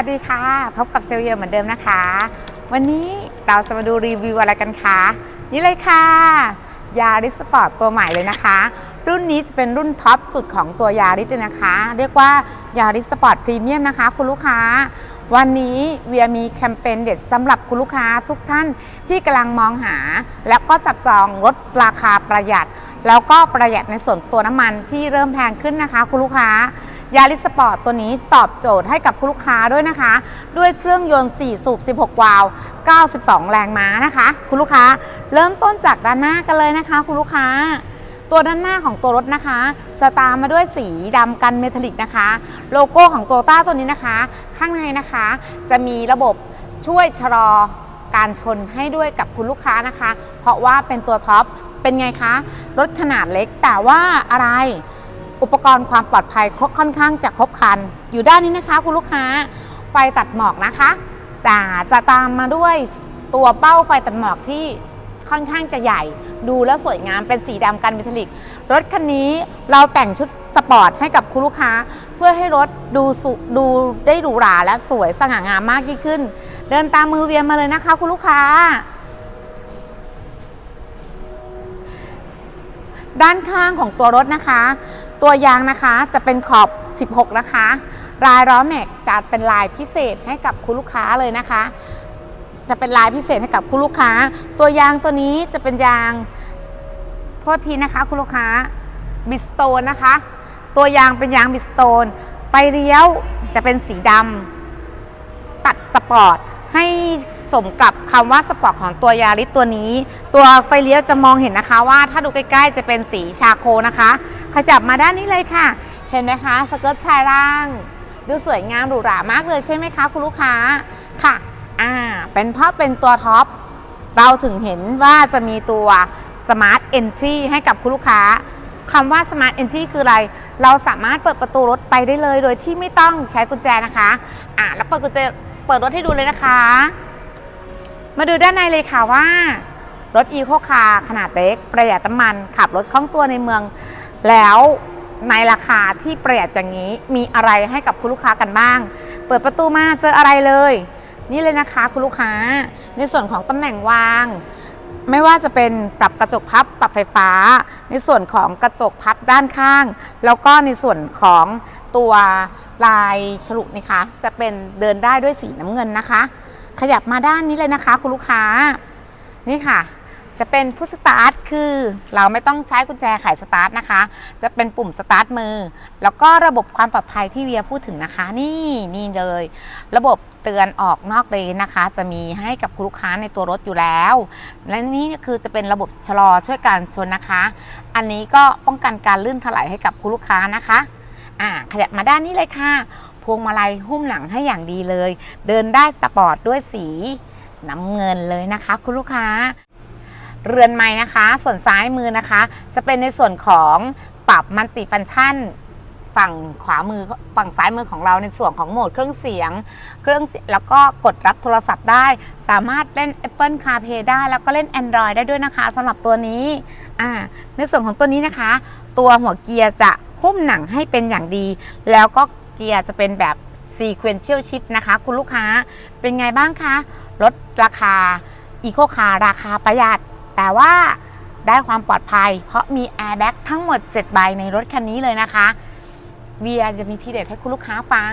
ัสดีค่ะ พบกับเซลล์เยอเหมือนเดิมนะคะ วันนี้เราจะมาดูรีวิวอะไรกันคะ นี่เลยค่ะ ยาริสสปอร์ตตัวใหม่เลยนะคะ รุ่นนี้จะเป็นรุ่นท็อปสุดของตัวยาริสเลยนะคะ เรียกว่ายาริสสปอร์ตพรีเมียมนะคะ คุณลูกค้า วันนี้เวียมีแคมเปญเด็ดสำหรับคุณลูกค้าทุกท่านที่กำลังมองหา แล้วก็จับจองลดราคาประหยัด แล้วก็ประหยัดในส่วนตัวน้ำมันที่เริ่มแพงขึ้นนะคะ คุณลูกค้า ยาริสปอร์ตตัวนี้ตอบโจทย์ให้กับคุณลูกค้าด้วยนะคะ ด้วยเครื่องยนต์ 4 สูบ 16 วาล์ว92 แรงม้านะคะ คุณลูกค้าเริ่มต้นจากด้านหน้ากันเลยนะคะ คุณลูกค้า ตัวด้านหน้าของตัวรถนะคะ จะตามมาด้วยสีดำกันเมทัลลิกนะคะ โลโก้ของโตต้าตัวนี้นะคะ ข้างในนะคะ จะมีระบบช่วยชะลอการชนให้ด้วยกับคุณลูกค้านะคะ เพราะว่าเป็นตัวท็อปเป็นไงคะ รถขนาดเล็กแต่ว่าอะไร อุปกรณ์ความปลอดภัยครบค่อนข้างจะครบครัน อยู่ด้านนี้นะคะ คุณลูกค้าไฟตัดหมอกนะคะจะจะตามมาด้วยตัวเป้าไฟตัดหมอกที่ค่อนข้างจะใหญ่ ดูแล้วสวยงามเป็นสีดำกันเมทัลลิก รถคันนี้เราแต่งชุดสปอร์ตให้กับคุณลูกค้า เพื่อให้รถดูสุดูได้หรูหราและสวยสง่างามมากยิ่งขึ้น เดินตามมือเวียนมาเลยนะคะ คุณลูกค้า ด้านข้างของตัวรถนะคะ ตัวยางนะคะจะเป็นขอบ 16 นะคะ ลายล้อแม็กจะเป็นลายพิเศษให้กับคุณลูกค้าเลยนะคะ จะเป็นลายพิเศษให้กับคุณลูกค้า ตัวยางตัวนี้จะเป็นยางโทษทีนะคะ คุณลูกค้าบิสโตนนะคะ ตัวยางเป็นยางบิสโตนไฟเลี้ยวจะเป็นสีดำตัดสปอร์ต สมกับคำว่าสปอร์ตของตัวยาริสตัวนี้ ตัวไฟเลี้ยวจะมองเห็นนะคะว่าถ้าดูใกล้ๆจะเป็นสีชาโคนะคะ ขยับมาด้านนี้เลยค่ะ เห็นไหมคะสเกิร์ตชายล่าง ดูสวยงามหรูหรามากเลยใช่ไหมคะคุณลูกค้าค่ะอ่าเป็นเพราะเป็นตัวท็อปเราถึงเห็นว่าจะมีตัว Smart Entry ให้กับคุณลูกค้าคำว่า Smart Entry คืออะไร เราสามารถเปิดประตูรถไปได้เลย โดยที่ไม่ต้องใช้กุญแจนะคะ อ่าแล้วเปิดกุญแจ เปิดรถให้ดูเลยนะคะ มาดูด้านในเลยค่ะว่ารถ Eco Car ขนาดเล็ก ประหยัดน้ำมันขับรถคล่องตัวในเมือง แล้วในราคาที่ประหยัดอย่างนี้มีอะไรให้กับคุณลูกค้ากันบ้าง เปิดประตูมาเจออะไรเลย นี่เลยนะคะคุณลูกค้า ในส่วนของตำแหน่งวาง ไม่ว่าจะเป็นปรับกระจกพับปรับไฟฟ้า ในส่วนของกระจกพับด้านข้าง แล้วก็ในส่วนของตัวลายฉลุนะคะ จะเป็นเดินได้ด้วยสีน้ำเงินนะคะ ขยับมาด้านนี้เลยนะคะคุณลูกค้า นี่ค่ะ จะเป็นพุชสตาร์ทคือเราไม่ต้องใช้กุญแจไขสตาร์ทนะคะ จะเป็นปุ่มสตาร์ทมือ แล้วก็ระบบความปลอดภัยที่เวียพูดถึงนะคะ นี่นี่เลย ระบบเตือนออกนอกเลนนะคะ จะมีให้กับคุณลูกค้าในตัวรถอยู่แล้ว และนี่คือจะเป็นระบบชะลอช่วยการชนนะคะ อันนี้ก็ป้องกันการลื่นถลายให้กับคุณลูกค้านะคะอ่าขยับมาด้านนี้เลยค่ะ พวงมาลัยหุ้มหลังให้อย่างดีเลย เดินได้สปอร์ตด้วยสีน้ำเงินเลยนะคะ คุณลูกค้า เรือนไม้นะคะ ส่วนซ้ายมือนะคะ จะเป็นในส่วนของปรับมัลติฟังก์ชันฝั่งขวามือฝั่งซ้ายมือของเราในส่วนของโหมดเครื่องเสียง เครื่องเสียงแล้วก็กดรับโทรศัพท์ได้ สามารถเล่น Apple CarPlay ได้ แล้วก็เล่น Android ได้ด้วยนะคะสำหรับตัวนี้อ่าในส่วนของตัวนี้นะคะ ตัวหัวเกียร์จะหุ้มหนังให้เป็นอย่างดี แล้วก็ กียร์จะเป็นแบบ Sequential Shift นะคะ คุณลูกค้าเป็นไงบ้างคะลดราคา Eco Car ราคาประหยัด แต่ว่าได้ความปลอดภัย เพราะมี Airbag ทั้งหมด 7 ใบในรถคันนี้เลยนะคะเวียจะมีทีเด็ดให้คุณลูกค้าฟัง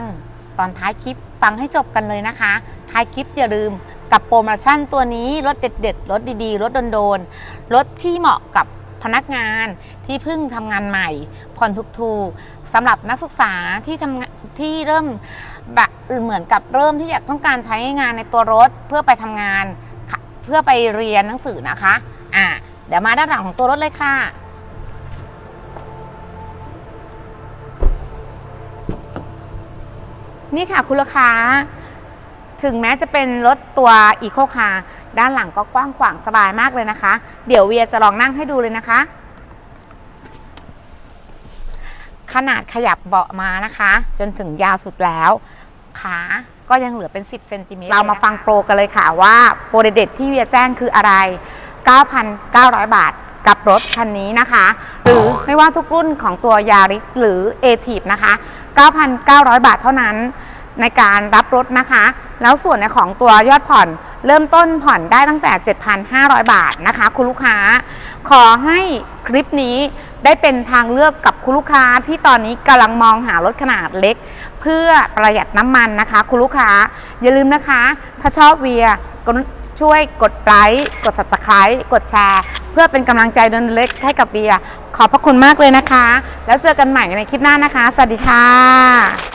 ตอนท้ายคลิปฟังให้จบกันเลยนะคะ ท้ายคลิปอย่าลืมกับโปรโมชั่นตัวนี้รถเด็ดๆรถดีๆรถโดนๆรถที่เหมาะกับ พนักงานที่เพิ่งทำงานใหม่ผ่อนถูกๆสำหรับนักศึกษาที่ทำงานที่เริ่มแบบเหมือนกับเริ่มที่อยากต้องการใช้งานในตัวรถเพื่อไปทำงานเพื่อไปเรียนหนังสือนะคะอ่าเดี๋ยวมาด้านหลังของตัวรถเลยค่ะนี่ค่ะคุณลูกค้า ถึงแม้จะเป็นรถตัวอีโคคาร์ ด้านหลังก็กว้างขวางสบายมากเลยนะคะ เดี๋ยวเวียจะลองนั่งให้ดูเลยนะคะ ขนาดขยับเบาะมานะคะ จนถึงยาวสุดแล้วขาก็ยังเหลือเป็น 10เซนติเมตรเรามาฟังโปรกันเลยค่ะว่าโปรเด็ดที่เวียแจ้งคืออะไร 9,900 บาทกับรถคันนี้นะคะ หรือไม่ว่าทุกรุ่นของตัวยาริสหรือ a t i v นะคะ 9,900 บาทเท่านั้น ในการรับรถนะคะ แล้วส่วนในของตัวยอดผ่อนเริ่มต้นผ่อนได้ตั้งแต่ 7,500 บาทนะคะ คุณลูกค้า ขอให้คลิปนี้ได้เป็นทางเลือกกับคุณลูกค้าที่ตอนนี้กำลังมองหารถขนาดเล็ก เพื่อประหยัดน้ำมันนะคะ คุณลูกค้า อย่าลืมนะคะ ถ้าชอบเวียก็ช่วยกดไลค์กด subscribe กดแชร์ เพื่อเป็นกำลังใจเดินเล็กให้กับเบียขอบพระคุณมากเลยนะคะ แล้วเจอกันใหม่ในคลิปหน้านะคะ สวัสดีค่ะ